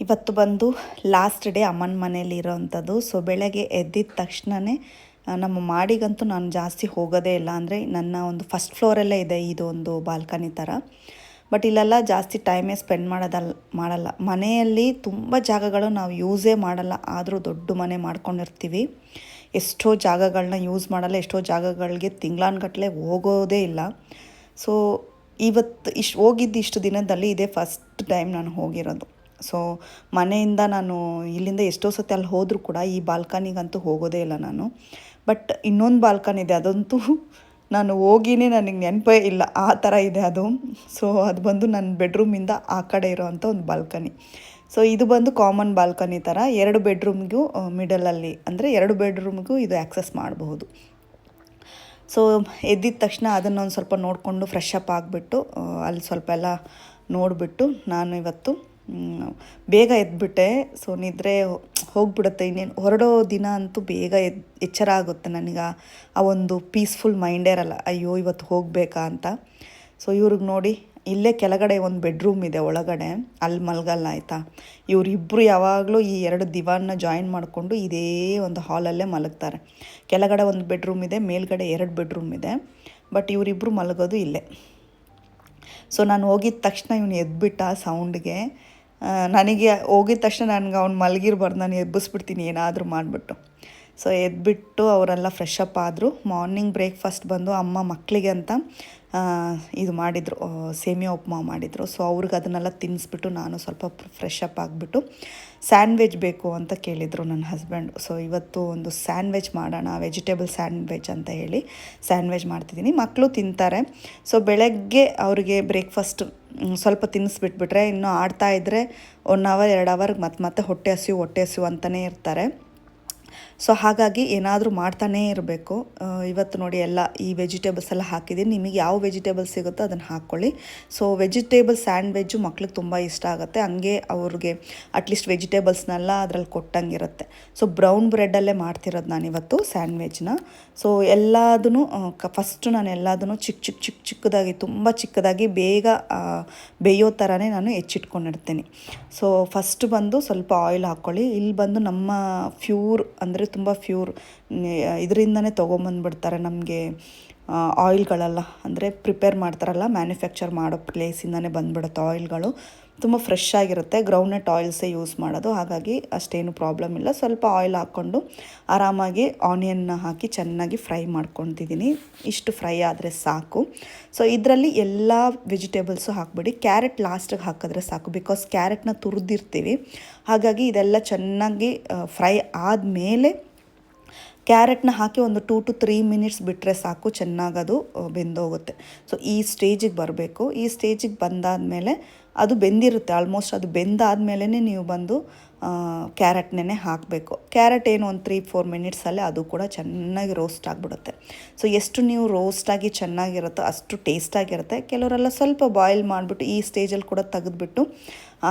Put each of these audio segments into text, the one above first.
ಇವತ್ತು ಬಂದು last day ಅಮ್ಮನ ಮನೇಲಿ ಇರೋವಂಥದ್ದು ಸೊ ಬೆಳಗ್ಗೆ ಎದ್ದಿದ ತಕ್ಷಣವೇ ನಮ್ಮ ಮಾಡಿಗಂತೂ ನಾನು ಜಾಸ್ತಿ ಹೋಗೋದೇ ಇಲ್ಲ ಅಂದರೆ ನನ್ನ ಒಂದು ಫಸ್ಟ್ ಫ್ಲೋರಲ್ಲೇ ಇದೆ ಇದು ಒಂದು ಬಾಲ್ಕನಿ ಥರ ಬಟ್ ಇಲ್ಲೆಲ್ಲ ಜಾಸ್ತಿ ಟೈಮೇ ಸ್ಪೆಂಡ್ ಮಾಡೋದಲ್ಲ ಮಾಡಲ್ಲ. ಮನೆಯಲ್ಲಿ ತುಂಬ ಜಾಗಗಳು ನಾವು ಯೂಸೇ ಮಾಡಲ್ಲ. ಆದರೂ ದೊಡ್ಡ ಮನೆ ಮಾಡ್ಕೊಂಡಿರ್ತೀವಿ. ಎಷ್ಟೋ ಜಾಗಗಳನ್ನ ಯೂಸ್ ಮಾಡಲ್ಲ. ಎಷ್ಟೋ ಜಾಗಗಳಿಗೆ ತಿಂಗ್ಳಾನ್ಗಟ್ಟಲೆ ಹೋಗೋದೇ ಇಲ್ಲ. ಸೊ ಇವತ್ತು ಇಷ್ಟು ಹೋಗಿದ್ದು ಇಷ್ಟು ದಿನದಲ್ಲಿ ಇದೇ ಫಸ್ಟ್ ಟೈಮ್ ನಾನು ಹೋಗಿರೋದು. ಸೊ ಮನೆಯಿಂದ ನಾನು ಇಲ್ಲಿಂದ ಎಷ್ಟೋ ಸತಿ ಅಲ್ಲಿ ಹೋದರೂ ಕೂಡ ಈ ಬಾಲ್ಕನಿಗಂತೂ ಹೋಗೋದೇ ಇಲ್ಲ ನಾನು. ಬಟ್ ಇನ್ನೊಂದು ಬಾಲ್ಕನಿ ಇದೆ, ಅದಂತೂ ನಾನು ಹೋಗಿನೇ ನನಗೆ ನೆನಪೇ ಇಲ್ಲ ಆ ಥರ ಇದೆ ಅದು. ಸೊ ಅದು ಬಂದು ನನ್ನ ಬೆಡ್ರೂಮಿಂದ ಆ ಕಡೆ ಇರೋವಂಥ ಒಂದು ಬಾಲ್ಕನಿ. ಸೊ ಇದು ಬಂದು ಕಾಮನ್ ಬಾಲ್ಕನಿ ಥರ, ಎರಡು ಬೆಡ್ರೂಮ್ಗೂ ಮಿಡಲಲ್ಲಿ ಅಂದರೆ ಎರಡು ಬೆಡ್ರೂಮ್ಗೂ ಇದು ಆ್ಯಕ್ಸಸ್ ಮಾಡಬಹುದು. ಸೊ ಎದ್ದಿದ ತಕ್ಷಣ ಅದನ್ನೊಂದು ಸ್ವಲ್ಪ ನೋಡಿಕೊಂಡು ಫ್ರೆಶ್ ಅಪ್ ಆಗಿಬಿಟ್ಟು ಅಲ್ಲಿ ಸ್ವಲ್ಪ ಎಲ್ಲ ನೋಡಿಬಿಟ್ಟು ನಾನು ಇವತ್ತು ಬೇಗ ಎದ್ಬಿಟ್ಟೆ. ಸೊ ನಿದ್ರೆ ಹೋಗ್ಬಿಡುತ್ತೆ. ಇನ್ನೇನು, ಹೊರಡೋ ದಿನ ಅಂತೂ ಬೇಗ ಎದ್, ಎಚ್ಚರ ಆಗುತ್ತೆ ನನಗೆ. ಆ- ಒಂದು ಪೀಸ್ಫುಲ್ ಮೈಂಡೇ ಇರಲ್ಲ, ಅಯ್ಯೋ, ಇವತ್ತು ಹೋಗಬೇಕಾ ಅಂತ. ಸೊ ಇವ್ರಿಗೆ ನೋಡಿ, ಇಲ್ಲೇ ಕೆಳಗಡೆ ಒಂದು ಬೆಡ್ರೂಮ್ ಇದೆ ಒಳಗಡೆ ಅಲ್ಲಿ ಮಲ್ಗಲ್ಲ ಆಯಿತಾ. ಇವರಿಬ್ಬರು ಯಾವಾಗಲೂ ಈ ಎರಡು ದಿವಾನ್ನ ಜಾಯಿನ್ ಮಾಡಿಕೊಂಡು ಇದೇ ಒಂದು ಹಾಲಲ್ಲೇ ಮಲಗ್ತಾರೆ. ಕೆಳಗಡೆ ಒಂದು ಬೆಡ್ರೂಮ್ ಇದೆ, ಮೇಲ್ಗಡೆ ಎರಡು ಬೆಡ್ರೂಮ್ ಇದೆ. ಬಟ್ ಇವರಿಬ್ಬರು ಮಲಗೋದು ಇಲ್ಲೇ. ಸೊ ನಾನು ಹೋಗಿದ ತಕ್ಷಣ ಇವನು ಎದ್ಬಿಟ್ಟ ಸೌಂಡ್ಗೆ ನನಗೆ ಹೋಗಿದ ತಕ್ಷಣ ನನಗೆ ಅವ್ನು ಮಲಗಿರ್ಬಾರ್ದು ನಾನು ಎಬ್ಬಿಸ್ಬಿಡ್ತೀನಿ ಏನಾದರೂ ಮಾಡಿಬಿಟ್ಟು. ಸೊ ಎದ್ಬಿಟ್ಟು ಅವರೆಲ್ಲ ಫ್ರೆಶ್ ಆದರು. ಮಾರ್ನಿಂಗ್ ಬ್ರೇಕ್ಫಾಸ್ಟ್ ಬಂದು ಅಮ್ಮ ಮಕ್ಕಳಿಗೆ ಅಂತ ಇದು ಮಾಡಿದರು ಸೇಮಿಯಾ ಉಪ್ಮಾ ಮಾಡಿದರು. ಸೊ ಅವ್ರಿಗೆ ಅದನ್ನೆಲ್ಲ ತಿನ್ನಿಸ್ಬಿಟ್ಟು ನಾನು ಸ್ವಲ್ಪ ಫ್ರೆಶ್ ಅಪ್ ಆಗಿಬಿಟ್ಟು ಸ್ಯಾಂಡ್ವಿಚ್ ಬೇಕು ಅಂತ ಕೇಳಿದರು ನನ್ನ ಹಸ್ಬೆಂಡ್ ಸೊ ಇವತ್ತು ಒಂದು ಸ್ಯಾಂಡ್ವಿಚ್ ಮಾಡೋಣ ವೆಜಿಟೇಬಲ್ ಸ್ಯಾಂಡ್ವಿಚ್ ಅಂತ ಹೇಳಿ ಸ್ಯಾಂಡ್ವಿಚ್ ಮಾಡ್ತಿದ್ದೀನಿ. ಮಕ್ಕಳು ತಿಂತಾರೆ. ಸೊ ಬೆಳಗ್ಗೆ ಅವರಿಗೆ ಬ್ರೇಕ್ಫಾಸ್ಟ್ ಸ್ವಲ್ಪ ತಿನ್ನಿಸ್ಬಿಟ್ಬಿಟ್ರೆ ಇನ್ನೂ ಆಡ್ತಾ ಇದ್ದರೆ ಒನ್ ಅವರ್ ಎರಡು ಅವರ್ಗೆ ಮತ್ತೆ ಮತ್ತೆ ಹೊಟ್ಟೆ ಹಸಿವು ಹೊಟ್ಟೆ ಹಸಿವು ಅಂತಲೇ ಇರ್ತಾರೆ. ಸೊ ಹಾಗಾಗಿ ಏನಾದರೂ ಮಾಡ್ತಾನೇ ಇರಬೇಕು. ಇವತ್ತು ನೋಡಿ ಎಲ್ಲ ಈ ವೆಜಿಟೇಬಲ್ಸ್ ಎಲ್ಲ ಹಾಕಿದ್ದೀನಿ. ನಿಮಗೆ ಯಾವ ವೆಜಿಟೇಬಲ್ಸ್ ಸಿಗುತ್ತೋ ಅದನ್ನು ಹಾಕ್ಕೊಳ್ಳಿ. ಸೊ ವೆಜಿಟೇಬಲ್ ಸ್ಯಾಂಡ್ವೆಜ್ಜು ಮಕ್ಳಿಗೆ ತುಂಬ ಇಷ್ಟ ಆಗುತ್ತೆ. ಹಂಗೆ ಅವ್ರಿಗೆ ಅಟ್ಲೀಸ್ಟ್ ವೆಜಿಟೇಬಲ್ಸ್ನೆಲ್ಲ ಅದರಲ್ಲಿ ಕೊಟ್ಟಂಗಿರುತ್ತೆ ಸೊ ಬ್ರೌನ್ ಬ್ರೆಡ್ಡಲ್ಲೇ ಮಾಡ್ತಿರೋದು ನಾನು ಇವತ್ತು ಸ್ಯಾಂಡ್ವೆಜ್ನ ಸೊ ಎಲ್ಲದೂ ಫಸ್ಟು ನಾನು ಎಲ್ಲದನ್ನು ಚಿಕ್ಕ ಚಿಕ್ಕ ಚಿಕ್ಕ ಚಿಕ್ಕದಾಗಿ, ತುಂಬ ಚಿಕ್ಕದಾಗಿ ಬೇಗ ಬೇಯೋ ಥರನೇ ನಾನು ಹೆಚ್ಚಿಟ್ಕೊಂಡಿರ್ತೀನಿ. ಸೊ ಫಸ್ಟ್ ಬಂದು ಸ್ವಲ್ಪ ಆಯಿಲ್ ಹಾಕ್ಕೊಳ್ಳಿ. ಇಲ್ಲಿ ಬಂದು ನಮ್ಮ ಫ್ಯೂರ್ ಅಂದರೆ ತುಂಬ ಫ್ಯೂರ್ ಇದರಿಂದನೇ ತೊಗೊಂಬಂದ್ಬಿಡ್ತಾರೆ ನಮಗೆ. ಆಯಿಲ್ಗಳೆಲ್ಲ ಅಂದರೆ ಪ್ರಿಪೇರ್ ಮಾಡ್ತಾರಲ್ಲ ಮ್ಯಾನುಫ್ಯಾಕ್ಚರ್ ಮಾಡೋ ಪ್ಲೇಸಿಂದನೇ ಬಂದ್ಬಿಡುತ್ತೆ ಆಯಿಲ್ಗಳು ತುಂಬ ಫ್ರೆಶ್ ಆಗಿರುತ್ತೆ ಗ್ರೌಂಡ್ನಟ್ ಆಯಿಲ್ಸೇ ಯೂಸ್ ಮಾಡೋದು. ಹಾಗಾಗಿ ಅಷ್ಟೇನು ಪ್ರಾಬ್ಲಮ್ ಇಲ್ಲ. ಸ್ವಲ್ಪ ಆಯಿಲ್ ಹಾಕ್ಕೊಂಡು ಆರಾಮಾಗಿ ಆನಿಯನ್ನ ಹಾಕಿ ಚೆನ್ನಾಗಿ ಫ್ರೈ ಮಾಡ್ಕೊತಿದ್ದೀನಿ. ಇಷ್ಟು ಫ್ರೈ ಆದರೆ ಸಾಕು. ಸೊ ಇದರಲ್ಲಿ ಎಲ್ಲ ವೆಜಿಟೇಬಲ್ಸು ಹಾಕ್ಬಿಡಿ. ಕ್ಯಾರೆಟ್ ಲಾಸ್ಟಿಗೆ ಹಾಕಿದ್ರೆ ಸಾಕು. ಬಿಕಾಸ್ ಕ್ಯಾರೆಟ್ನ ತುರಿದಿರ್ತೀವಿ. ಹಾಗಾಗಿ ಇದೆಲ್ಲ ಚೆನ್ನಾಗಿ ಫ್ರೈ ಆದಮೇಲೆ ಕ್ಯಾರೆಟ್ನ ಹಾಕಿ ಒಂದು ಟೂ ಟು ತ್ರೀ ಮಿನಿಟ್ಸ್ ಬಿಟ್ಟರೆ ಸಾಕು, ಚೆನ್ನಾಗದು ಅದು ಬೆಂದೋಗುತ್ತೆ. ಸೊ ಈ ಸ್ಟೇಜಿಗೆ ಬರಬೇಕು. ಈ ಸ್ಟೇಜಿಗೆ ಬಂದಾದಮೇಲೆ ಅದು ಬೆಂದಿರುತ್ತೆ. ಆಲ್ಮೋಸ್ಟ್ ಅದು ಬೆಂದಾದ್ಮೇಲೆ ನೀವು ಬಂದು ಕ್ಯಾರೆಟ್ನೇ ಹಾಕಬೇಕು. ಕ್ಯಾರೆಟ್ ಏನು ಒಂದು ತ್ರೀ, ಫೋರ್ ಮಿನಿಟ್ಸಲ್ಲೇ ಅದು ಕೂಡ ಚೆನ್ನಾಗಿ ರೋಸ್ಟ್ ಆಗಿಬಿಡುತ್ತೆ. ಸೊ ಎಷ್ಟು ನೀವು ರೋಸ್ಟಾಗಿ ಚೆನ್ನಾಗಿರುತ್ತೋ ಅಷ್ಟು ಟೇಸ್ಟಾಗಿರುತ್ತೆ ಕೆಲವರೆಲ್ಲ ಸ್ವಲ್ಪ ಬಾಯ್ಲ್ ಮಾಡಿಬಿಟ್ಟು ಈ ಸ್ಟೇಜಲ್ಲಿ ಕೂಡ ತೆಗೆದುಬಿಟ್ಟು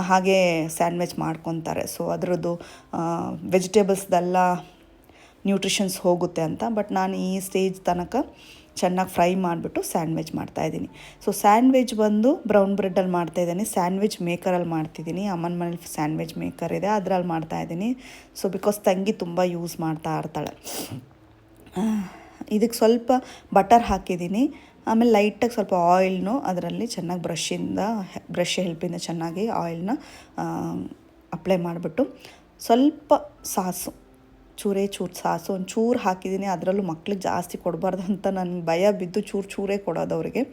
ಹಾಗೆ ಸ್ಯಾಂಡ್ವಿಚ್ ಮಾಡ್ಕೊತಾರೆ. ಸೊ ಅದರದ್ದು ವೆಜಿಟೇಬಲ್ಸ್ದೆಲ್ಲ ನ್ಯೂಟ್ರಿಷನ್ಸ್ ಹೋಗುತ್ತೆ ಅಂತ ಬಟ್ ನಾನು ಈ ಸ್ಟೇಜ್ ತನಕ ಚೆನ್ನಾಗಿ ಫ್ರೈ ಮಾಡಿಬಿಟ್ಟು ಸ್ಯಾಂಡ್ವಿಚ್ ಮಾಡ್ತಾಯಿದ್ದೀನಿ ಸೊ ಸ್ಯಾಂಡ್ವಿಚ್ ಬಂದು ಬ್ರೌನ್ ಬ್ರೆಡ್ಡಲ್ಲಿ ಮಾಡ್ತಾಯಿದ್ದೀನಿ ಸ್ಯಾಂಡ್ವಿಚ್ ಮೇಕರಲ್ಲಿ ಮಾಡ್ತಿದ್ದೀನಿ. ಅಮ್ಮನ ಮನೇಲಿ ಸ್ಯಾಂಡ್ವಿಚ್ ಮೇಕರ್ ಇದೆ ಅದರಲ್ಲಿ ಮಾಡ್ತಾಯಿದ್ದೀನಿ ಸೊ ಬಿಕಾಸ್ ತಂಗಿ ತುಂಬ ಯೂಸ್ ಮಾಡ್ತಾ ಇರ್ತಾಳೆ. ಇದಕ್ಕೆ ಸ್ವಲ್ಪ ಬಟರ್ ಹಾಕಿದ್ದೀನಿ. ಆಮೇಲೆ ಲೈಟಾಗಿ ಸ್ವಲ್ಪ ಆಯಿಲ್ನು ಅದರಲ್ಲಿ ಚೆನ್ನಾಗಿ ಬ್ರಷಿಂದ ಬ್ರಷ್ ಹೆಲ್ಪಿಂದ ಚೆನ್ನಾಗಿ ಆಯಿಲ್ನ ಅಪ್ಲೈ ಮಾಡಿಬಿಟ್ಟು ಸ್ವಲ್ಪ ಸಾಸು. ಚೂರೇ ಚೂರು ಸಾಸು ಒಂದು ಚೂರು ಹಾಕಿದ್ದೀನಿ ಅದರಲ್ಲೂ ಮಕ್ಳಿಗೆ ಜಾಸ್ತಿ ಕೊಡಬಾರ್ದು ಅಂತ ನನಗೆ ಭಯ ಬಿದ್ದು ಚೂರು ಚೂರೇ ಕೊಡೋದು ಅವರಿಗೆ.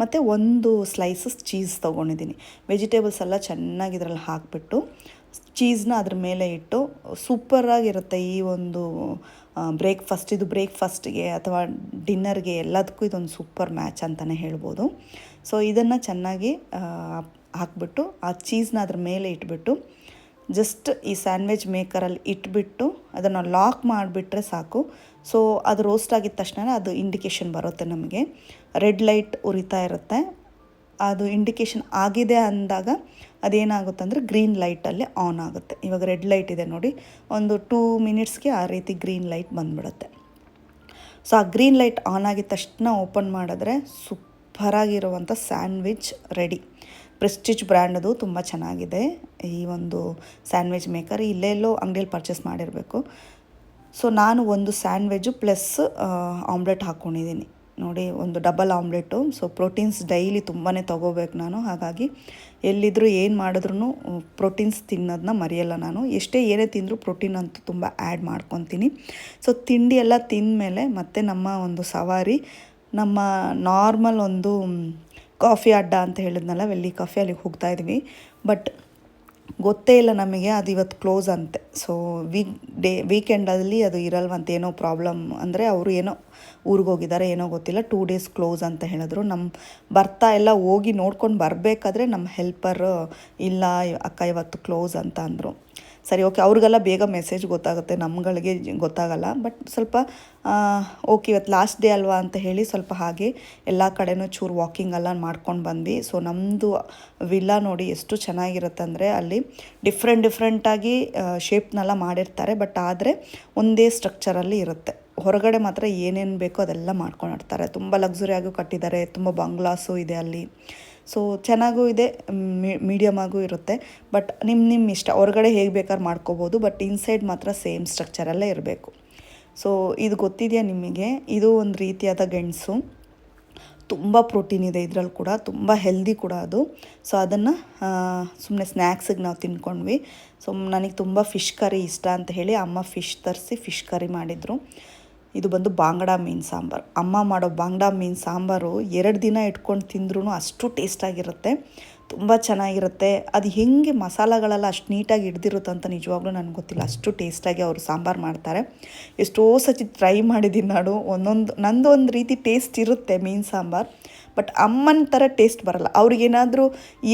ಮತ್ತು ಒಂದು ಸ್ಲೈಸಸ್ ಚೀಸ್ ತೊಗೊಂಡಿದ್ದೀನಿ ವೆಜಿಟೇಬಲ್ಸ್ ಎಲ್ಲ ಚೆನ್ನಾಗಿ ಇದರಲ್ಲಿ ಹಾಕಿಬಿಟ್ಟು ಚೀಸ್ನ ಅದ್ರ ಮೇಲೆ ಇಟ್ಟು ಸೂಪರಾಗಿರುತ್ತೆ ಈ ಒಂದು ಬ್ರೇಕ್ಫಾಸ್ಟ್ ಇದು ಬ್ರೇಕ್ಫಾಸ್ಟ್ಗೆ ಅಥವಾ ಡಿನ್ನರ್ಗೆ ಎಲ್ಲದಕ್ಕೂ ಇದೊಂದು ಸೂಪರ್ ಮ್ಯಾಚ್ ಅಂತಲೇ ಹೇಳ್ಬೋದು. ಸೊ ಇದನ್ನು ಚೆನ್ನಾಗಿ ಹಾಕ್ಬಿಟ್ಟು, ಆ ಚೀಸ್ನ ಅದ್ರ ಮೇಲೆ ಇಟ್ಬಿಟ್ಟು ಜಸ್ಟ್ ಈ ಸ್ಯಾಂಡ್ವಿಚ್ ಮೇಕರಲ್ಲಿ ಇಟ್ಬಿಟ್ಟು ಅದನ್ನು ಲಾಕ್ ಮಾಡಿಬಿಟ್ರೆ ಸಾಕು. ಸೊ ಅದು ರೋಸ್ಟ್ ಆಗಿದ ತಕ್ಷಣ ಅದು ಇಂಡಿಕೇಷನ್ ಬರುತ್ತೆ ನಮಗೆ. ರೆಡ್ ಲೈಟ್ ಉರಿತಾ ಇರುತ್ತೆ. ಅದು ಇಂಡಿಕೇಷನ್ ಆಗಿದೆ ಅಂದಾಗ ಅದೇನಾಗುತ್ತೆ ಅಂದರೆ ಗ್ರೀನ್ ಲೈಟಲ್ಲಿ ಆನ್ ಆಗುತ್ತೆ. ಇವಾಗ ರೆಡ್ ಲೈಟ್ ಇದೆ ನೋಡಿ. ಒಂದು ಟೂ ಮಿನಿಟ್ಸ್ಗೆ ಆ ರೀತಿ ಗ್ರೀನ್ ಲೈಟ್ ಬಂದ್ಬಿಡುತ್ತೆ. ಸೊ ಆ ಗ್ರೀನ್ ಲೈಟ್ ಆನ್ ಆಗಿದ ತಕ್ಷಣ ಓಪನ್ ಮಾಡಿದ್ರೆ ಸೂಪರಾಗಿರುವಂಥ ಸ್ಯಾಂಡ್ವಿಚ್ ರೆಡಿ ಪ್ರೆಸ್ಟಿಜ್ ಅದು ತುಂಬ ಚೆನ್ನಾಗಿದೆ. ಈ ಒಂದು ಸ್ಯಾಂಡ್ವಿಚ್ ಮೇಕರ್ ಇಲ್ಲೆಲ್ಲೋ ಅಂಗಡಿಯಲ್ಲಿ ಪರ್ಚೇಸ್ ಮಾಡಿರಬೇಕು. ಸೊ ನಾನು ಒಂದು ಸ್ಯಾಂಡ್ವಿಚ್ ಪ್ಲಸ್ ಆಮ್ಲೆಟ್ ಹಾಕ್ಕೊಂಡಿದ್ದೀನಿ ನೋಡಿ, ಒಂದು double omelette. So proteins daily ತುಂಬಾ ತೊಗೋಬೇಕು ನಾನು. ಹಾಗಾಗಿ ಎಲ್ಲಿದ್ದರೂ ಏನು ಮಾಡಿದ್ರೂ ಪ್ರೋಟೀನ್ಸ್ ತಿನ್ನೋದನ್ನ ಮರೆಯಲ್ಲ ನಾನು. ಎಷ್ಟೇ ಏನೇ ತಿಂದರೂ ಪ್ರೋಟೀನ್ ಅಂತೂ ತುಂಬ ಆ್ಯಡ್ ಮಾಡ್ಕೊತೀನಿ. ಸೊ ತಿಂಡಿ ಎಲ್ಲ ತಿಂದಮೇಲೆ ಮತ್ತೆ ನಮ್ಮ ಒಂದು ಸವಾರಿ, ನಮ್ಮ ನಾರ್ಮಲ್ ಒಂದು ಕಾಫಿ ಅಡ್ಡ ಅಂತ ಹೇಳಿದ್ನಲ್ಲ, ವೆಲ್ಲಿ ಕಾಫಿ ಅಲ್ಲಿಗೆ ಹೋಗ್ತಾ ಇದ್ವಿ. ಬಟ್ ಗೊತ್ತೇ ಇಲ್ಲ ನಮಗೆ, ಅದು ಇವತ್ತು ಕ್ಲೋಸ್ ಅಂತೆ. ಸೊ ವೀಕ್ ಡೇ ವೀಕೆಂಡಲ್ಲಿ ಅದು ಇರಲ್ವಂತೆ, ಏನೋ ಪ್ರಾಬ್ಲಮ್ ಅಂದರೆ ಅವರು ಏನೋ ಊರಿಗೆ ಹೋಗಿದ್ದಾರೆ ಏನೋ ಗೊತ್ತಿಲ್ಲ ಟೂ ಡೇಸ್ ಕ್ಲೋಸ್ ಅಂತ ಹೇಳಿದ್ರು. ನಮ್ಮ ಬರ್ತಾ ಎಲ್ಲ ಹೋಗಿ ನೋಡ್ಕೊಂಡು ಬರಬೇಕಾದ್ರೆ ನಮ್ಮ ಹೆಲ್ಪರ್ ಇಲ್ಲ, ಅಕ್ಕ ಇವತ್ತು ಕ್ಲೋಸ್ ಅಂತ ಅಂದರು. ಸರಿ ಓಕೆ ಅವ್ರಿಗೆಲ್ಲ ಬೇಗ ಮೆಸೇಜ್ ಗೊತ್ತಾಗುತ್ತೆ, ನಮ್ಗಳಿಗೆ ಗೊತ್ತಾಗಲ್ಲ ಬಟ್ ಸ್ವಲ್ಪ ಓಕೆ ಇವತ್ತು ಲಾಸ್ಟ್ ಡೇ ಅಲ್ವಾ ಅಂತ ಹೇಳಿ ಸ್ವಲ್ಪ ಹಾಗೆ ಎಲ್ಲ ಕಡೆನೂ ಚೂರು ವಾಕಿಂಗ್ ಎಲ್ಲ ಮಾಡ್ಕೊಂಡು ಬಂದ್ವಿ. ಸೊ ನಮ್ಮದು ವಿಲ್ಲಾ ನೋಡಿ ಎಷ್ಟು ಚೆನ್ನಾಗಿರುತ್ತೆ ಅಂದರೆ ಅಲ್ಲಿ ಡಿಫ್ರೆಂಟ್ ಡಿಫ್ರೆಂಟಾಗಿ ಶೇಪ್ನೆಲ್ಲ ಮಾಡಿರ್ತಾರೆ ಬಟ್ ಆದರೆ ಒಂದೇ ಸ್ಟ್ರಕ್ಚರಲ್ಲಿ ಇರುತ್ತೆ. ಹೊರಗಡೆ ಮಾತ್ರ ಏನೇನು ಬೇಕೋ ಅದೆಲ್ಲ ಮಾಡ್ಕೊಂಡಿರ್ತಾರೆ ತುಂಬ ಲಕ್ಸುರಿಯಾಗೂ ಕಟ್ಟಿದ್ದಾರೆ, ತುಂಬ ಬಂಗ್ಲಾಸು ಇದೆ ಅಲ್ಲಿ. ಸೊ ಚೆನ್ನಾಗೂ ಇದೆ ಮೀಡಿಯಮ್ ಆಗೂ ಇರುತ್ತೆ. ಬಟ್ ನಿಮ್ಮ ನಿಮ್ಮ ಇಷ್ಟ. ಹೊರಗಡೆ ಹೇಗೆ ಬೇಕಾದ್ರೆ ಮಾಡ್ಕೋಬೋದು. ಬಟ್ ಇನ್ಸೈಡ್ ಮಾತ್ರ ಸೇಮ್ ಸ್ಟ್ರಕ್ಚರಲ್ಲೇ ಇರಬೇಕು. ಸೊ ಇದು ಗೊತ್ತಿದೆಯಾ ನಿಮಗೆ? ಇದು ಒಂದು ರೀತಿಯಾದ ಗೆಣಸು ತುಂಬ ಪ್ರೋಟೀನ್ ಇದೆ ಇದರಲ್ಲಿ ಕೂಡ. ತುಂಬ ಹೆಲ್ದಿ ಕೂಡ ಅದು. ಸೊ ಅದನ್ನು ಸುಮ್ಮನೆ ಸ್ನ್ಯಾಕ್ಸಿಗೆ ನಾವು ತಿನ್ಕೊಂಡ್ವಿ. ಸೊ ನನಗೆ ತುಂಬ ಫಿಶ್ ಕರಿ ಇಷ್ಟ ಅಂತ ಹೇಳಿ ಅಮ್ಮ ಫಿಶ್ ತರಿಸಿ ಫಿಶ್ ಕರಿ ಮಾಡಿದರು. ಇದು ಬಂದು ಬಾಂಗಡ ಮೀನು ಸಾಂಬಾರು. ಅಮ್ಮ ಮಾಡೋ ಬಾಂಗಡ ಮೀನು ಸಾಂಬಾರು ಎರಡು ದಿನ ಇಟ್ಕೊಂಡು ತಿಂದ್ರೂ ಅಷ್ಟು ಟೇಸ್ಟಾಗಿರುತ್ತೆ ತುಂಬ ಚೆನ್ನಾಗಿರುತ್ತೆ. ಅದು ಹೆಂಗೆ ಮಸಾಲೆಗಳೆಲ್ಲ ಅಷ್ಟು ನೀಟಾಗಿ ಹಿಡ್ದಿರುತ್ತೆ ಅಂತ ನಿಜವಾಗ್ಲೂ ನನಗೆ ಗೊತ್ತಿಲ್ಲ. ಅಷ್ಟು ಟೇಸ್ಟಾಗಿ ಅವರು ಸಾಂಬಾರು ಮಾಡ್ತಾರೆ. ಎಷ್ಟೋ ಸಚಿ ಟ್ರೈ ಮಾಡಿದ್ದೀನಿ ನಾನು. ಒಂದೊಂದು ನಂದು ಒಂದು ರೀತಿ ಟೇಸ್ಟ್ ಇರುತ್ತೆ ಮೀನು ಸಾಂಬಾರು. ಬಟ್ ಅಮ್ಮನ ಥರ ಟೇಸ್ಟ್ ಬರಲ್ಲ. ಅವ್ರಿಗೇನಾದರೂ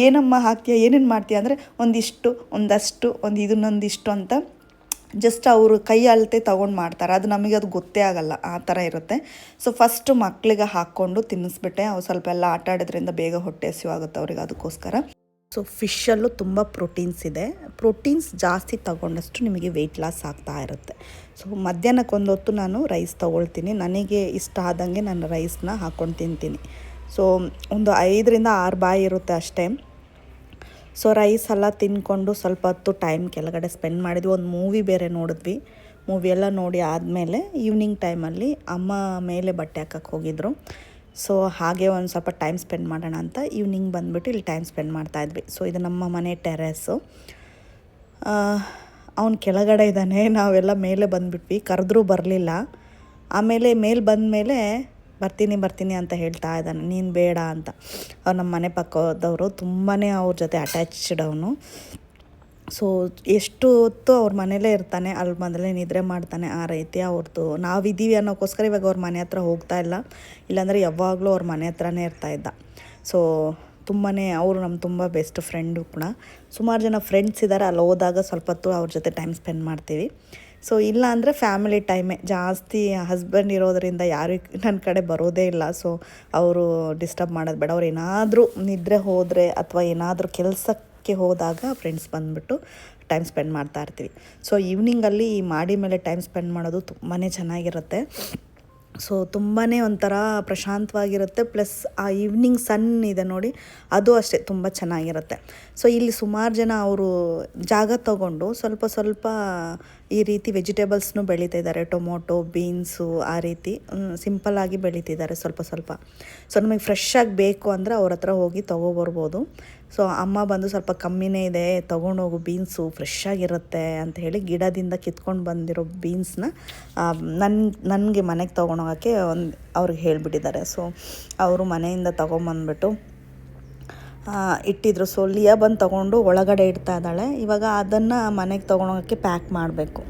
ಏನಮ್ಮ ಹಾಕ್ತೀಯ, ಏನೇನು ಮಾಡ್ತೀಯ ಅಂದರೆ ಒಂದಿಷ್ಟು, ಒಂದಷ್ಟು, ಒಂದು ಇದನ್ನೊಂದಿಷ್ಟು ಅಂತ ಜಸ್ಟ್ ಅವರು ಕೈ ಅಳತೆ ತೊಗೊಂಡು ಮಾಡ್ತಾರೆ. ಅದು ನಮಗೆ ಅದು ಗೊತ್ತೇ ಆಗಲ್ಲ, ಆ ಥರ ಇರುತ್ತೆ. ಸೊ ಫಸ್ಟು ಮಕ್ಕಳಿಗೆ ಹಾಕ್ಕೊಂಡು ತಿನ್ನಿಸ್ಬಿಟ್ಟೆ. ಅವು ಸ್ವಲ್ಪ ಎಲ್ಲ ಆಟ ಆಡೋದ್ರಿಂದ ಬೇಗ ಹೊಟ್ಟೆ ಹಸಿವಾಗುತ್ತೆ ಅವ್ರಿಗೆ ಅದಕ್ಕೋಸ್ಕರ. ಸೊ ಫಿಶಲ್ಲೂ ತುಂಬ ಪ್ರೋಟೀನ್ಸ್ ಇದೆ. ಪ್ರೋಟೀನ್ಸ್ ಜಾಸ್ತಿ ತಗೊಂಡಷ್ಟು ನಿಮಗೆ ವೆಯ್ಟ್ ಲಾಸ್ ಆಗ್ತಾ ಇರುತ್ತೆ. ಸೊ ಮಧ್ಯಾಹ್ನಕ್ಕೆ ಒಂದು ಹೊತ್ತು ನಾನು ರೈಸ್ ತೊಗೊಳ್ತೀನಿ. ನನಗೆ ಇಷ್ಟ ಆದಂಗೆ ನಾನು ರೈಸ್ನ ಹಾಕ್ಕೊಂಡು ತಿಂತೀನಿ. ಸೊ ಒಂದು ಐದರಿಂದ ಆರು ಬಾಯಿ ಇರುತ್ತೆ ಅಷ್ಟೇ. ಸೊ ರೈಸ್ ಎಲ್ಲ ತಿನ್ಕೊಂಡು ಸ್ವಲ್ಪ ಹೊತ್ತು ಟೈಮ್ ಕೆಳಗಡೆ ಸ್ಪೆಂಡ್ ಮಾಡಿದ್ವಿ. ಒಂದು ಮೂವಿ ಬೇರೆ ನೋಡಿದ್ವಿ. ಮೂವಿ ಎಲ್ಲ ನೋಡಿ ಆದಮೇಲೆ ಈವ್ನಿಂಗ್ ಟೈಮಲ್ಲಿ ಅಮ್ಮ ಮೇಲೆ ಬಟ್ಟೆ ಹಾಕಕ್ಕೆ ಹೋಗಿದ್ರು. ಸೊ ಹಾಗೆ ಒಂದು ಸ್ವಲ್ಪ ಟೈಮ್ ಸ್ಪೆಂಡ್ ಮಾಡೋಣ ಅಂತ ಈವ್ನಿಂಗ್ ಬಂದುಬಿಟ್ಟು ಇಲ್ಲಿ ಟೈಮ್ ಸ್ಪೆಂಡ್ ಮಾಡ್ತಾಯಿದ್ವಿ ಸೊ ಇದು ನಮ್ಮ ಮನೆ ಟೆರೆಸ್ಸು ಅವನು ಕೆಳಗಡೆ ಇದ್ದಾನೆ. ನಾವೆಲ್ಲ ಮೇಲೆ ಬಂದುಬಿಟ್ವಿ. ಕರೆದ್ರೂ ಬರಲಿಲ್ಲ. ಆಮೇಲೆ ಮೇಲೆ ಬಂದ ಮೇಲೆ ಬರ್ತೀನಿ ಬರ್ತೀನಿ ಅಂತ ಹೇಳ್ತಾ ಇದ್ದಾನೆ. ನೀನು ಬೇಡ ಅಂತ. ಅವ್ರು ನಮ್ಮ ಮನೆ ಪಕ್ಕದವರು ತುಂಬಾ ಅವ್ರ ಜೊತೆ ಅಟ್ಯಾಚ್ಡ್ ಅವನು. ಸೊ ಎಷ್ಟು ಹೊತ್ತು ಅವ್ರ ಮನೇಲೇ ಇರ್ತಾನೆ ಅಲ್ಲಿ ಮೊದಲೇ ನಿದ್ರೆ ಮಾಡ್ತಾನೆ ಆ ರೀತಿ ಅವ್ರದ್ದು ನಾವಿದ್ದೀವಿ ಅನ್ನೋಕ್ಕೋಸ್ಕರ ಇವಾಗ ಅವ್ರ ಮನೆ ಹತ್ರ ಹೋಗ್ತಾ ಇಲ್ಲ. ಇಲ್ಲಾಂದರೆ ಯಾವಾಗಲೂ ಅವ್ರ ಮನೆ ಹತ್ರನೇ ಇದ್ದ. ಸೊ ತುಂಬಾ ಅವರು ನಮ್ಮ ತುಂಬ ಬೆಸ್ಟ್ ಫ್ರೆಂಡು ಕೂಡ. ಸುಮಾರು ಜನ ಫ್ರೆಂಡ್ಸ್ ಇದ್ದಾರೆ ಅಲ್ಲಿ ಹೋದಾಗ ಸ್ವಲ್ಪ ಹೊತ್ತು ಅವ್ರ ಜೊತೆ ಟೈಮ್ ಸ್ಪೆಂಡ್ ಮಾಡ್ತೀವಿ. ಸೊ ಇಲ್ಲ ಅಂದರೆ ಫ್ಯಾಮಿಲಿ ಟೈಮೇ ಜಾಸ್ತಿ ಹಸ್ಬೆಂಡ್ ಇರೋದರಿಂದ ಯಾರು ನನ್ನ ಕಡೆ ಬರೋದೇ ಇಲ್ಲ. ಸೊ ಅವರು ಡಿಸ್ಟರ್ಬ್ ಮಾಡೋದು ಬೇಡ. ಅವ್ರು ಏನಾದರೂ ನಿದ್ರೆ ಹೋದರೆ ಅಥವಾ ಏನಾದರೂ ಕೆಲಸಕ್ಕೆ ಹೋದಾಗ ಫ್ರೆಂಡ್ಸ್ ಬಂದುಬಿಟ್ಟು ಟೈಮ್ ಸ್ಪೆಂಡ್ ಮಾಡ್ತಾ ಇರ್ತೀವಿ. ಸೊ ಈವ್ನಿಂಗಲ್ಲಿ ಈ ಮಾಡಿ ಮೇಲೆ ಟೈಮ್ ಸ್ಪೆಂಡ್ ಮಾಡೋದು ತುಂಬಾ ಚೆನ್ನಾಗಿರುತ್ತೆ. ಸೊ ತುಂಬಾ ಒಂಥರ ಪ್ರಶಾಂತವಾಗಿರುತ್ತೆ. ಪ್ಲಸ್ ಆ ಈವ್ನಿಂಗ್ ಸನ್ ಇದೆ ನೋಡಿ, ಅದು ಅಷ್ಟೇ ತುಂಬ ಚೆನ್ನಾಗಿರುತ್ತೆ. ಸೊ ಇಲ್ಲಿ ಸುಮಾರು ಜನ ಅವರು ಜಾಗ ತಗೊಂಡು ಸ್ವಲ್ಪ ಸ್ವಲ್ಪ ಈ ರೀತಿ ವೆಜಿಟೇಬಲ್ಸ್ನು ಬೆಳೀತಾ ಇದ್ದಾರೆ ಟೊಮೊಟೊ, ಬೀನ್ಸು ಆ ರೀತಿ ಸಿಂಪಲ್ಲಾಗಿ ಬೆಳೀತಿದ್ದಾರೆ ಸ್ವಲ್ಪ ಸ್ವಲ್ಪ. ಸೊ, ನಮಗೆ ಫ್ರೆಶ್ ಆಗಿ ಬೇಕು ಅಂದರೆ ಅವ್ರ ಹತ್ರ ಹೋಗಿ ತೊಗೊಬರ್ಬೋದು. ಸೊ, ಅಮ್ಮ ಬಂದು ಸ್ವಲ್ಪ ಕಮ್ಮಿನೇ ಇದೆ, ತೊಗೊಂಡೋಗು ಬೀನ್ಸು, ಫ್ರೆಶ್ ಆಗಿರುತ್ತೆ ಅಂತ ಹೇಳಿ ಗಿಡದಿಂದ ಕಿತ್ಕೊಂಡು ಬಂದಿರೋ ಬೀನ್ಸ್ನ ನನ್ನ ನನಗೆ ಮನೆಗೆ ತೊಗೊಂಡೋಗೋಕ್ಕೆ ಒಂದು ಅವ್ರಿಗೆ ಹೇಳಿಬಿಟ್ಟಿದ್ದಾರೆ. ಸೊ, ಅವರು ಮನೆಯಿಂದ ತೊಗೊಂಬಂದ್ಬಿಟ್ಟು ಇಟ್ಟಿದ್ರು. ಸೊ ಲಿಯಾ ಬಂದು ತೊಗೊಂಡು ಒಳಗಡೆ ಇಡ್ತಾ ಇದ್ದಾಳೆ. ಇವಾಗ ಅದನ್ನು ಮನೆಗೆ ತೊಗೊಂಡೋಗೋಕ್ಕೆ ಪ್ಯಾಕ್ ಮಾಡಬೇಕು.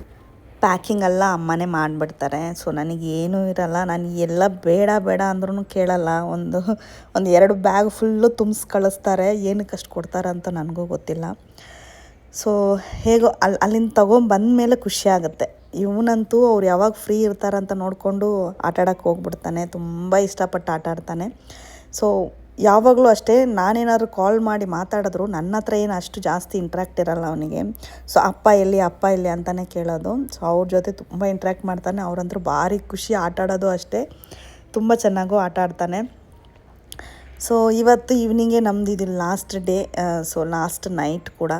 ಪ್ಯಾಕಿಂಗ್ ಎಲ್ಲ ಅಮ್ಮನೇ ಮಾಡಿಬಿಡ್ತಾರೆ. ಸೊ ನನಗೇನೂ ಇರಲ್ಲ. ನಾನು ಎಲ್ಲ ಬೇಡ ಬೇಡ ಅಂದ್ರೂ ಕೇಳಲ್ಲ. ಒಂದು ಒಂದು ಎರಡು ಬ್ಯಾಗ್ ಫುಲ್ಲು ತುಂಬಿಸಿ ಕಳಿಸ್ತಾರೆ. ಏನಕ್ಕೆ ಅಷ್ಟು ಕೊಡ್ತಾರೆ ಅಂತ ನನಗೂ ಗೊತ್ತಿಲ್ಲ. ಸೊ ಹೇಗೋ ಅಲ್ಲಿ ಅಲ್ಲಿಂದ ತೊಗೊಂಬಂದ ಮೇಲೆ ಖುಷಿ ಆಗುತ್ತೆ. ಇವನಂತೂ ಅವ್ರು ಯಾವಾಗ ಫ್ರೀ ಇರ್ತಾರಂತ ನೋಡಿಕೊಂಡು ಆಟಾಡೋಕ್ಕೆ ಹೋಗ್ಬಿಡ್ತಾನೆ. ತುಂಬ ಇಷ್ಟಪಟ್ಟು ಆಟ ಆಡ್ತಾನೆ ಸೊ ಯಾವಾಗಲೂ ಅಷ್ಟೇ ನಾನೇನಾದರೂ ಕಾಲ್ ಮಾಡಿ ಮಾತಾಡಿದ್ರು ನನ್ನ ಹತ್ರ ಏನು ಅಷ್ಟು ಜಾಸ್ತಿ ಇಂಟ್ರ್ಯಾಕ್ಟ್ ಇರಲ್ಲ ಅವನಿಗೆ. ಸೊ ಅಪ್ಪ ಎಲ್ಲಿ ಅಪ್ಪ ಎಲ್ಲಿ ಅಂತಲೇ ಕೇಳೋದು. ಸೊ ಅವ್ರ ಜೊತೆ ತುಂಬ ಇಂಟ್ರ್ಯಾಕ್ಟ್ ಮಾಡ್ತಾನೆ. ಅವರಂತರೂ ಭಾರಿ ಖುಷಿ ಆಟ ಆಡೋದು ಅಷ್ಟೇ. ತುಂಬ ಚೆನ್ನಾಗೂ ಆಟ ಆಡ್ತಾನೆ ಸೊ ಇವತ್ತು ಈವ್ನಿಂಗೇ ನಮ್ದು ಇದು last day so last night ಕೂಡ.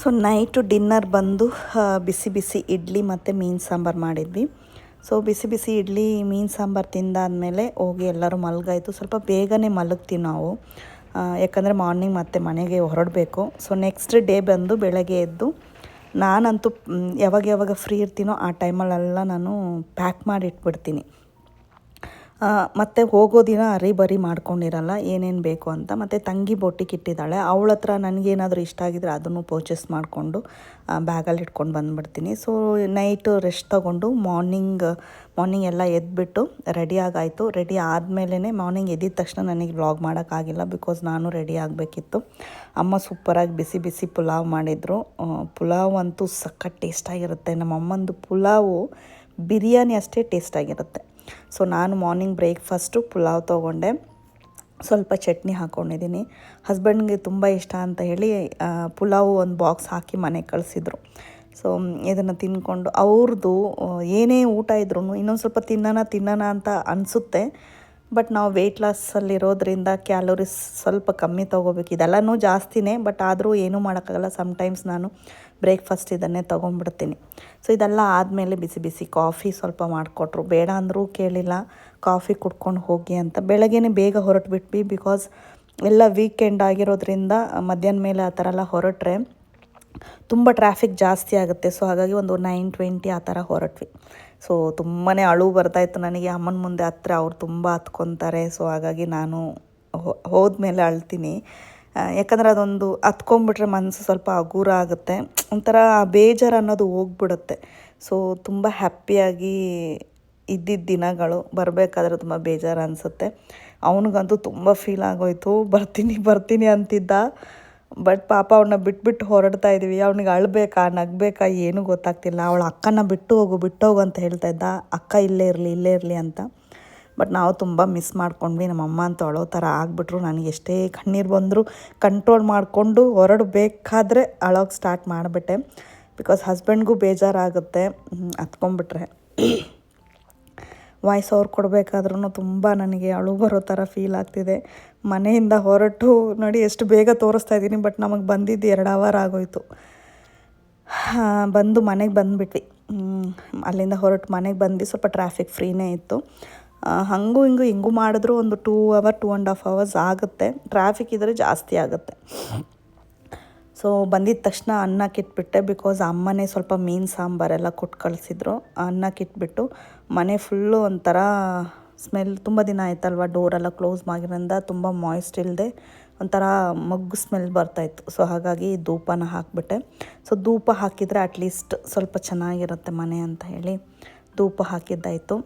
ಸೊ ನೈಟು ಡಿನ್ನರ್ ಬಂದು ಬಿಸಿ ಬಿಸಿ ಇಡ್ಲಿ ಮತ್ತು ಮೀನು ಸಾಂಬಾರು ಮಾಡಿದ್ವಿ. ಸೊ ಬಿಸಿ ಬಿಸಿ ಇಡ್ಲಿ, ಮೀನು ಸಾಂಬಾರು ತಿಂದಾದಮೇಲೆ ಹೋಗಿ ಎಲ್ಲರೂ ಮಲಗಾಯಿತು. ಸ್ವಲ್ಪ ಬೇಗನೆ ಮಲಗ್ತೀವಿ ನಾವು. ಯಾಕಂದರೆ ಮಾರ್ನಿಂಗ್ ಮತ್ತೆ ಮನೆಗೆ ಹೊರಡಬೇಕು. ಸೊ ನೆಕ್ಸ್ಟ್ ಡೇ ಬಂದು ಬೆಳಗ್ಗೆ ಎದ್ದು ನಾನಂತೂ ಯಾವಾಗ ಯಾವಾಗ ಫ್ರೀ ಇರ್ತೀನೋ ಆ ಟೈಮಲ್ಲೆಲ್ಲ ನಾನು ಪ್ಯಾಕ್ ಮಾಡಿ ಇಟ್ಬಿಡ್ತೀನಿ ಮತ್ತೆ ಹೋಗೋ ದಿನ ಅರಿಬರಿ ಮಾಡ್ಕೊಂಡಿರಲ್ಲ, ಏನೇನು ಬೇಕು ಅಂತ. ಮತ್ತು ತಂಗಿ ಬೊಟ್ಟಿಗೆ ಇಟ್ಟಿದ್ದಾಳೆ ಅವಳ ಹತ್ರ ನನಗೇನಾದರೂ ಇಷ್ಟ ಆಗಿದ್ರೆ ಅದನ್ನು ಪರ್ಚೇಸ್ ಮಾಡಿಕೊಂಡು ಬ್ಯಾಗಲ್ಲಿ ಇಟ್ಕೊಂಡು ಬಂದುಬಿಡ್ತೀನಿ. ಸೊ ನೈಟು ರೆಸ್ಟ್ ತೊಗೊಂಡು ಮಾರ್ನಿಂಗ್ ಮಾರ್ನಿಂಗ್ ಎಲ್ಲ ಎದ್ದುಬಿಟ್ಟು ರೆಡಿ ಆಗಾಯಿತು. ರೆಡಿ ಆದಮೇಲೇ ಮಾರ್ನಿಂಗ್ ಎದ್ದಿದ ತಕ್ಷಣ ನನಗೆ ವ್ಲಾಗ್ ಮಾಡೋಕ್ಕಾಗಿಲ್ಲ ಬಿಕಾಸ್ ನಾನು ರೆಡಿ ಆಗಬೇಕಿತ್ತು. ಅಮ್ಮ ಸೂಪರಾಗಿ ಬಿಸಿ ಬಿಸಿ ಪುಲಾವ್ ಮಾಡಿದರು. ಪುಲಾವ್ ಅಂತೂ ಸಖತ್ ಟೇಸ್ಟಾಗಿರುತ್ತೆ ನಮ್ಮ ಅಮ್ಮಂದು ಪುಲಾವು ಬಿರಿಯಾನಿ ಅಷ್ಟೇ ಟೇಸ್ಟಾಗಿರುತ್ತೆ ಸೊ ನಾನು ಮಾರ್ನಿಂಗ್ ಬ್ರೇಕ್ಫಾಸ್ಟು ಪುಲಾವ್ ತೊಗೊಂಡೆ. ಸ್ವಲ್ಪ ಚಟ್ನಿ ಹಾಕ್ಕೊಂಡಿದ್ದೀನಿ ಹಸ್ಬೆಂಡ್ಗೆ ತುಂಬ ಇಷ್ಟ ಅಂತ ಹೇಳಿ ಪುಲಾವ್ ಒಂದು ಬಾಕ್ಸ್ ಹಾಕಿ ಮನೆಗೆ ಕಳಿಸಿದ್ರು. ಸೊ ಇದನ್ನು ತಿನ್ಕೊಂಡು ಅವ್ರದ್ದು ಏನೇ ಊಟ ಇದ್ರೂ ಇನ್ನೊಂದು ಸ್ವಲ್ಪ ತಿನ್ನೋಣ ತಿನ್ನೋಣ ಅಂತ ಅನಿಸುತ್ತೆ. ಬಟ್ ನಾವು ವೆಯ್ಟ್ ಲಾಸಲ್ಲಿರೋದ್ರಿಂದ ಕ್ಯಾಲೋರೀಸ್ ಸ್ವಲ್ಪ ಕಮ್ಮಿ ತೊಗೋಬೇಕು. ಇದೆಲ್ಲನೂ ಜಾಸ್ತಿನೇ ಬಟ್ ಆದರೂ ಏನೂ ಮಾಡೋಕ್ಕಾಗಲ್ಲ. ಸಮ್ಟೈಮ್ಸ್ ನಾನು ಬ್ರೇಕ್ಫಾಸ್ಟ್ ಇದನ್ನೇ ತೊಗೊಂಡ್ಬಿಡ್ತೀನಿ. ಸೊ ಇದೆಲ್ಲ ಆದಮೇಲೆ ಬಿಸಿ ಬಿಸಿ ಕಾಫಿ ಸ್ವಲ್ಪ ಮಾಡಿಕೊಟ್ರು. ಬೇಡ ಅಂದರೂ ಕೇಳಿಲ್ಲ. ಕಾಫಿ ಕುಡ್ಕೊಂಡು ಹೋಗಿ ಅಂತ. ಬೆಳಗ್ಗೆ ಬೇಗ ಹೊರಟ್ಬಿಟ್ವಿ ಬಿಕಾಸ್ ಎಲ್ಲ ವೀಕೆಂಡ್ ಆಗಿರೋದ್ರಿಂದ ಮಧ್ಯಾಹ್ನ ಮೇಲೆ ಆ ಥರ ಎಲ್ಲ ಹೊರಟ್ರೆ ತುಂಬ ಟ್ರಾಫಿಕ್ ಜಾಸ್ತಿ ಆಗುತ್ತೆ. ಸೊ ಹಾಗಾಗಿ ಒಂದು ನೈನ್ ಟ್ವೆಂಟಿ ಆ ಥರ ಹೊರಟ್ವಿ. ಸೊ ತುಂಬಾ ಅಳು ಬರ್ತಾಯಿತ್ತು ನನಗೆ. ಅಮ್ಮನ ಮುಂದೆ ಹತ್ರ ಅವ್ರು ತುಂಬ ಹತ್ಕೊತಾರೆ. ಸೊ ಹಾಗಾಗಿ ನಾನು ಹೋದ ಹೋದ್ಮೇಲೆ ಅಳ್ತೀನಿ. ಯಾಕಂದರೆ ಅದೊಂದು ಹತ್ಕೊಂಡ್ಬಿಟ್ರೆ ಮನಸ್ಸು ಸ್ವಲ್ಪ ಹಗುರ ಆಗುತ್ತೆ. ಒಂಥರ ಬೇಜಾರು ಅನ್ನೋದು ಹೋಗ್ಬಿಡುತ್ತೆ. ಸೊ ತುಂಬ ಹ್ಯಾಪಿಯಾಗಿ ಇದ್ದಿದ್ದ ದಿನಗಳು ಬರಬೇಕಾದ್ರೆ ತುಂಬ ಬೇಜಾರು ಅನಿಸುತ್ತೆ. ಅವನಿಗಂತೂ ತುಂಬ ಫೀಲ್ ಆಗೋಯ್ತು. ಬರ್ತೀನಿ ಬರ್ತೀನಿ ಅಂತಿದ್ದ. ಬಟ್ ಪಾಪ ಅವನ್ನ ಬಿಟ್ಬಿಟ್ಟು ಹೊರಡ್ತಾ ಇದ್ದೀವಿ ಅವ್ನಿಗೆ ಅಳಬೇಕಾ, ನಗಬೇಕಾ, ಏನೂ ಗೊತ್ತಾಗ್ತಿಲ್ಲ. ಅವಳ ಅಕ್ಕನ ಬಿಟ್ಟು ಹೋಗು ಬಿಟ್ಟು ಹೋಗು ಅಂತ ಹೇಳ್ತಾ ಇದ್ದ. ಅಕ್ಕ ಇಲ್ಲೇ ಇರಲಿ ಇಲ್ಲೇ ಇರಲಿ ಅಂತ. ಬಟ್ ನಾವು ತುಂಬ ಮಿಸ್ ಮಾಡ್ಕೊಂಡ್ವಿ. ನಮ್ಮಮ್ಮ ಅಂತ ಅಳೋ ಥರ ಆಗಿಬಿಟ್ರು. ನನಗೆ ಎಷ್ಟೇ ಕಣ್ಣೀರು ಬಂದರೂ ಕಂಟ್ರೋಲ್ ಮಾಡಿಕೊಂಡು ಹೊರಡಬೇಕಾದ್ರೆ ಅಳೋಕ್ಕೆ ಸ್ಟಾರ್ಟ್ ಮಾಡಿಬಿಟ್ಟೆ. ಬಿಕಾಸ್ ಹಸ್ಬೆಂಡ್ಗೂ ಬೇಜಾರಾಗುತ್ತೆ. ಹತ್ಕೊಂಡ್ಬಿಟ್ರೆ ವಾಯ್ಸ್ ಅವ್ರು ಕೊಡಬೇಕಾದ್ರೂ ತುಂಬ ನನಗೆ ಅಳು ಬರೋ ಥರ ಫೀಲ್ ಆಗ್ತಿದೆ. ಮನೆಯಿಂದ ಹೊರಟು ನೋಡಿ ಎಷ್ಟು ಬೇಗ ತೋರಿಸ್ತಾ ಇದ್ದೀನಿ, ಬಟ್ ನಮಗೆ ಬಂದಿದ್ದು ಎರಡು ಅವರ್ ಆಗೋಯ್ತು. ಬಂದು ಮನೆಗೆ ಬಂದುಬಿಟ್ವಿ. ಅಲ್ಲಿಂದ ಹೊರಟು ಮನೆಗೆ ಬಂದು ಸ್ವಲ್ಪ ಟ್ರಾಫಿಕ್ ಫ್ರೀನೇ ಇತ್ತು. ಹಂಗೂ ಹಿಂಗೂ ಹಿಂಗೂ ಮಾಡಿದ್ರೂ ಒಂದು two hour two and half hours ಆಗುತ್ತೆ. ಟ್ರಾಫಿಕ್ ಇದ್ದರೆ ಜಾಸ್ತಿ ಆಗುತ್ತೆ. ಸೊ ಬಂದಿದ್ದ ತಕ್ಷಣ ಅನ್ನಕ್ಕೆ ಇಟ್ಬಿಟ್ಟೆ ಬಿಕಾಸ್ ಅಮ್ಮನೇ ಸ್ವಲ್ಪ ಮೀನು ಸಾಂಬಾರೆಲ್ಲ ಕೊಟ್ಟು ಕಳಿಸಿದ್ರು. ಅನ್ನಕ್ಕೆ ಇಟ್ಬಿಟ್ಟು ಮನೆ ಫುಲ್ಲು ಒಂಥರ ಸ್ಮೆಲ್ ತುಂಬ ದಿನ ಆಯ್ತಲ್ವ? ಡೋರೆಲ್ಲ ಕ್ಲೋಸ್ ಮಾಡಿರೋದ್ರಿಂದ ತುಂಬ ಮಾಯ್ಸ್ಟ್ ಇಲ್ಲದೆ ಒಂಥರ ಮಗ್ಗು ಸ್ಮೆಲ್ ಬರ್ತಾಯಿತ್ತು ಸೊ ಹಾಗಾಗಿ ಧೂಪನ ಹಾಕಿಬಿಟ್ಟೆ. ಸೊ ಧೂಪ ಹಾಕಿದರೆ ಅಟ್ಲೀಸ್ಟ್ ಸ್ವಲ್ಪ ಚೆನ್ನಾಗಿರುತ್ತೆ ಮನೆ ಅಂತ ಹೇಳಿ ಧೂಪ ಹಾಕಿದ್ದಾಯಿತು.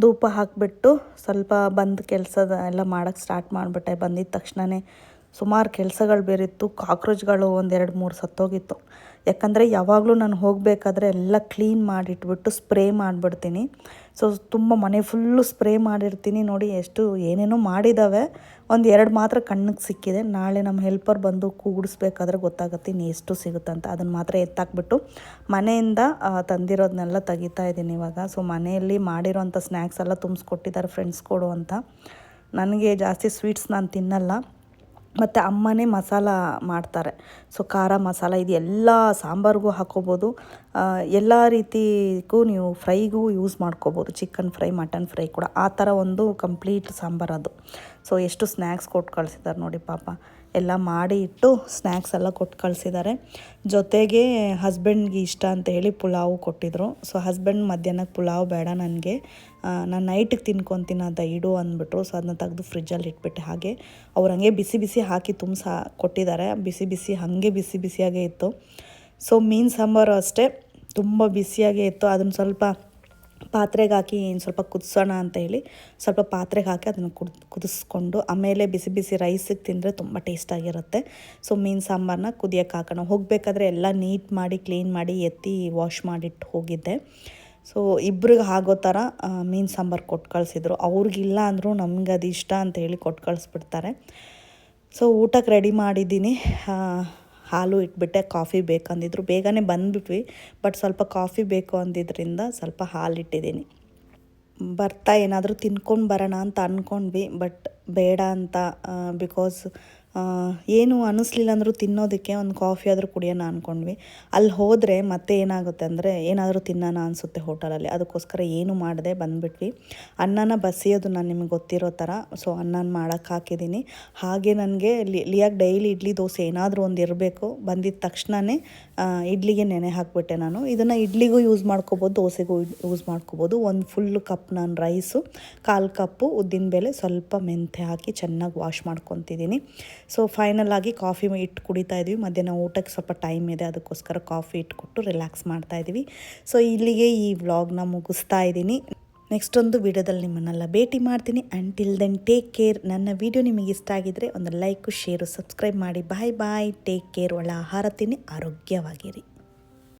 ಧೂಪ ಹಾಕಿಬಿಟ್ಟು ಸ್ವಲ್ಪ ಬಂದು ಕೆಲಸದ ಎಲ್ಲ ಮಾಡೋಕ್ಕೆ ಸ್ಟಾರ್ಟ್ ಮಾಡಿಬಿಟ್ಟೆ. ಬಂದಿದ್ದ ತಕ್ಷಣವೇ ಸುಮಾರು ಕೆಲಸಗಳು ಬೇರಿತ್ತು. ಕಾಕ್ರೋಚ್ಗಳು ಒಂದೆರಡು ಮೂರು ಸತ್ತೋಗಿತ್ತು. ಯಾಕಂದರೆ ಯಾವಾಗಲೂ ನಾನು ಹೋಗಬೇಕಾದ್ರೆ ಎಲ್ಲ ಕ್ಲೀನ್ ಮಾಡಿಟ್ಬಿಟ್ಟು ಸ್ಪ್ರೇ ಮಾಡಿಬಿಡ್ತೀನಿ. ಸೊ ತುಂಬ ಮನೆ ಫುಲ್ಲು ಸ್ಪ್ರೇ ಮಾಡಿರ್ತೀನಿ ನೋಡಿ ಎಷ್ಟು ಏನೇನೋ ಮಾಡಿದ್ದಾವೆ ಒಂದು ಎರಡು ಮಾತ್ರ ಕಣ್ಣಿಗೆ ಸಿಕ್ಕಿದೆ. ನಾಳೆ ನಮ್ಮ ಹೆಲ್ಪರ್ ಬಂದು ಕೂಗಿಸ್ಬೇಕಾದ್ರೆ ಗೊತ್ತಾಗುತ್ತೆ ಇನ್ನು ಎಷ್ಟು ಸಿಗುತ್ತಂತ ಅದನ್ನು ಮಾತ್ರ ಎತ್ತಾಕ್ಬಿಟ್ಟು ಮನೆಯಿಂದ ತಂದಿರೋದನ್ನೆಲ್ಲ ತೆಗಿತಾ ಇದ್ದೀನಿ ಇವಾಗ. ಸೊ ಮನೆಯಲ್ಲಿ ಮಾಡಿರೋಂಥ ಸ್ನ್ಯಾಕ್ಸ್ ಎಲ್ಲ ತುಂಬಿಸ್ಕೊಟ್ಟಿದ್ದಾರೆ ಫ್ರೆಂಡ್ಸ್ ಕೊಡು ಅಂತ. ನನಗೆ ಜಾಸ್ತಿ ಸ್ವೀಟ್ಸ್ ನಾನು ತಿನ್ನಲ್ಲ. ಮತ್ತು ಅಮ್ಮನೇ ಮಸಾಲ ಮಾಡ್ತಾರೆ. ಸೊ ಖಾರ ಮಸಾಲ ಇದು ಎಲ್ಲ ಸಾಂಬಾರಿಗೂ ಹಾಕ್ಕೋಬೋದು ಆ, ಎಲ್ಲ ರೀತಿಗೂ ನೀವು ಫ್ರೈಗೂ ಯೂಸ್ ಮಾಡ್ಕೋಬೋದು. ಚಿಕನ್ ಫ್ರೈ ಮಟನ್ ಫ್ರೈ ಕೂಡ. ಆ ಥರ ಒಂದು ಕಂಪ್ಲೀಟ್ ಸಾಂಬಾರು ಅದು. ಸೊ ಎಷ್ಟು ಸ್ನ್ಯಾಕ್ಸ್ ಕೊಟ್ಟು ಕಳಿಸಿದ್ದಾರೆ ನೋಡಿ ಪಾಪ. ಎಲ್ಲ ಮಾಡಿ ಇಟ್ಟು ಸ್ನ್ಯಾಕ್ಸ್ ಎಲ್ಲ ಕೊಟ್ಟು ಕಳಿಸಿದ್ದಾರೆ ಜೊತೆಗೆ ಹಸ್ಬೆಂಡ್ಗೆ ಇಷ್ಟ ಅಂತ ಹೇಳಿ ಪುಲಾವು ಕೊಟ್ಟಿದ್ರು. ಸೊ ಹಸ್ಬೆಂಡ್ ಮಧ್ಯಾಹ್ನಕ್ಕೆ ಪುಲಾವ್ ಬೇಡ ನನಗೆ. ನಾನು ನೈಟಿಗೆ ತಿನ್ಕೊತೀನಿ ಅಂತ ಇಡು ಅಂದ್ಬಿಟ್ರು. ಸೊ ಅದನ್ನ ತೆಗೆದು ಫ್ರಿಜ್ಜಲ್ಲಿ ಇಟ್ಬಿಟ್ಟೆ ಹಾಗೆ. ಅವ್ರು ಹಂಗೆ ಬಿಸಿ ಬಿಸಿ ಹಾಕಿ ತುಂಬಿಸ ಕೊಟ್ಟಿದ್ದಾರೆ ಬಿಸಿ ಬಿಸಿ, ಹಾಗೆ ಬಿಸಿ ಬಿಸಿಯಾಗೇ ಇತ್ತು. ಸೊ ಮೀನು ಸಾಂಬಾರು ಅಷ್ಟೇ. ತುಂಬ ಬಿಸಿಯಾಗೇ ಇತ್ತು. ಅದನ್ನು ಸ್ವಲ್ಪ ಪಾತ್ರೆಗೆ ಹಾಕಿ ಏನು ಸ್ವಲ್ಪ ಕುದಿಸೋಣ ಅಂತ ಹೇಳಿ ಸ್ವಲ್ಪ ಪಾತ್ರೆಗೆ ಹಾಕಿ ಅದನ್ನು ಕುದ್ ಕುದಿಸ್ಕೊಂಡು ಆಮೇಲೆ ಬಿಸಿ ಬಿಸಿ ರೈಸಿಗೆ ತಿಂದರೆ ತುಂಬ ಟೇಸ್ಟಾಗಿರುತ್ತೆ ಸೊ ಮೀನು ಸಾಂಬಾರನ್ನ ಕುದಿಯೋಕೆ ಹಾಕೋಣ. ಹೋಗಬೇಕಾದ್ರೆ ಎಲ್ಲ ನೀಟ್ ಮಾಡಿ, ಕ್ಲೀನ್ ಮಾಡಿ ಎತ್ತಿ ವಾಶ್ ಮಾಡಿಟ್ಟು ಹೋಗಿದ್ದೆ. ಸೊ ಇಬ್ರಿಗೆ ಆಗೋ ಥರ ಮೀನು ಸಾಂಬಾರು ಕೊಟ್ಟು ಕಳಿಸಿದ್ರು. ಅವ್ರಿಗಿಲ್ಲ ಅಂದರೂ ನಮ್ಗೆ ಅದು ಇಷ್ಟ ಅಂತ ಹೇಳಿ ಕೊಟ್ಟು ಕಳಿಸ್ಬಿಡ್ತಾರೆ. ಸೊ ಊಟಕ್ಕೆ ರೆಡಿ ಮಾಡಿದ್ದೀನಿ. ಹಾಲು ಇಟ್ಬಿಟ್ಟೆ, ಕಾಫಿ ಬೇಕಂದಿದ್ರು. ಬೇಗನೆ ಬಂದುಬಿಟ್ವಿ ಬಟ್ ಸ್ವಲ್ಪ ಕಾಫಿ ಬೇಕು ಅಂದಿದ್ರಿಂದ ಸ್ವಲ್ಪ ಹಾಲು ಇಟ್ಟಿದ್ದೀನಿ. ಬರ್ತಾ ಏನಾದರೂ ತಿನ್ಕೊಂಡು ಬರೋಣ ಅಂತ ಅಂದ್ಕೊಂಡ್ವಿ ಬಟ್ ಬೇಡ ಅಂತ ಬಿಕಾಸ್ ಏನು ಅನ್ನಿಸ್ಲಿಲ್ಲ ಅಂದರೂ ತಿನ್ನೋದಕ್ಕೆ ಒಂದು ಕಾಫಿ ಆದರೂ ಕುಡಿಯೋಣ ಅಂದ್ಕೊಂಡ್ವಿ ಅಲ್ಲಿ ಹೋದರೆ ಮತ್ತೆ ಏನಾಗುತ್ತೆ ಅಂದರೆ ಏನಾದರೂ ತಿನ್ನೋಣ ಅನಿಸುತ್ತೆ ಹೋಟೆಲಲ್ಲಿ. ಅದಕ್ಕೋಸ್ಕರ ಏನು ಮಾಡಿದೆ ಬಂದುಬಿಟ್ವಿ. ಅನ್ನನ ಬಸಿಯೋದು ನಾನು ನಿಮಗೆ ಗೊತ್ತಿರೋ ಥರ, ಸೊ ಅನ್ನನ ಮಾಡೋಕ್ಕೆ ಹಾಕಿದ್ದೀನಿ. ಹಾಗೆ ನನಗೆ ಲಿಯಾಗಿ ಡೈಲಿ ಇಡ್ಲಿ ದೋಸೆ ಏನಾದರೂ ಒಂದು ಇರಬೇಕು. ಬಂದಿದ್ದ ತಕ್ಷಣವೇ ಇಡ್ಲಿಗೆ ನೆನೆ ಹಾಕಿಬಿಟ್ಟೆ ನಾನು. ಇದನ್ನು ಇಡ್ಲಿಗೂ ಯೂಸ್ ಮಾಡ್ಕೋಬೋದು, ದೋಸೆಗೂ ಯೂಸ್ ಮಾಡ್ಕೋಬೋದು. ಒಂದು ಫುಲ್ ಕಪ್ ನಾನು ರೈಸು ಕಾಲು ಕಪ್ಪು ಉದ್ದಿನ ಬೇಳೆ ಸ್ವಲ್ಪ ಮೆಂತೆ ಹಾಕಿ ಚೆನ್ನಾಗಿ ವಾಶ್ ಮಾಡ್ಕೊತಿದ್ದೀನಿ. ಸೊ ಫೈನಲ್ ಆಗಿ ಕಾಫಿ ಇಟ್ಟು ಕುಡಿತಾ ಇದ್ವಿ. ಮಧ್ಯಾಹ್ನ ಊಟಕ್ಕೆ ಸ್ವಲ್ಪ ಟೈಮ್ ಇದೆ. ಅದಕ್ಕೋಸ್ಕರ ಕಾಫಿ ಇಟ್ಕೊಟ್ಟು ರಿಲ್ಯಾಕ್ಸ್ ಮಾಡ್ತಾ ಇದ್ದೀವಿ ಸೊ ಇಲ್ಲಿಗೆ ಈ ವ್ಲಾಗ್ನ ಮುಗಿಸ್ತಾ ಇದ್ದೀನಿ. ನೆಕ್ಸ್ಟ್ ಒಂದು ವಿಡಿಯೋದಲ್ಲಿ ನಿಮ್ಮನ್ನೆಲ್ಲ ಭೇಟಿ ಮಾಡ್ತೀನಿ. Until till then take care ನನ್ನ ವಿಡಿಯೋ ನಿಮಗೆ ಇಷ್ಟ ಆಗಿದ್ದರೆ ಒಂದು ಲೈಕು ಶೇರು ಸಬ್ಸ್ಕ್ರೈಬ್ ಮಾಡಿ. ಬಾಯ್ ಬಾಯ್ ಟೇಕ್ ಕೇರ್ ಒಳ್ಳೆ ಆಹಾರ ತಿನ್ನಿ. ಆರೋಗ್ಯವಾಗಿರಿ.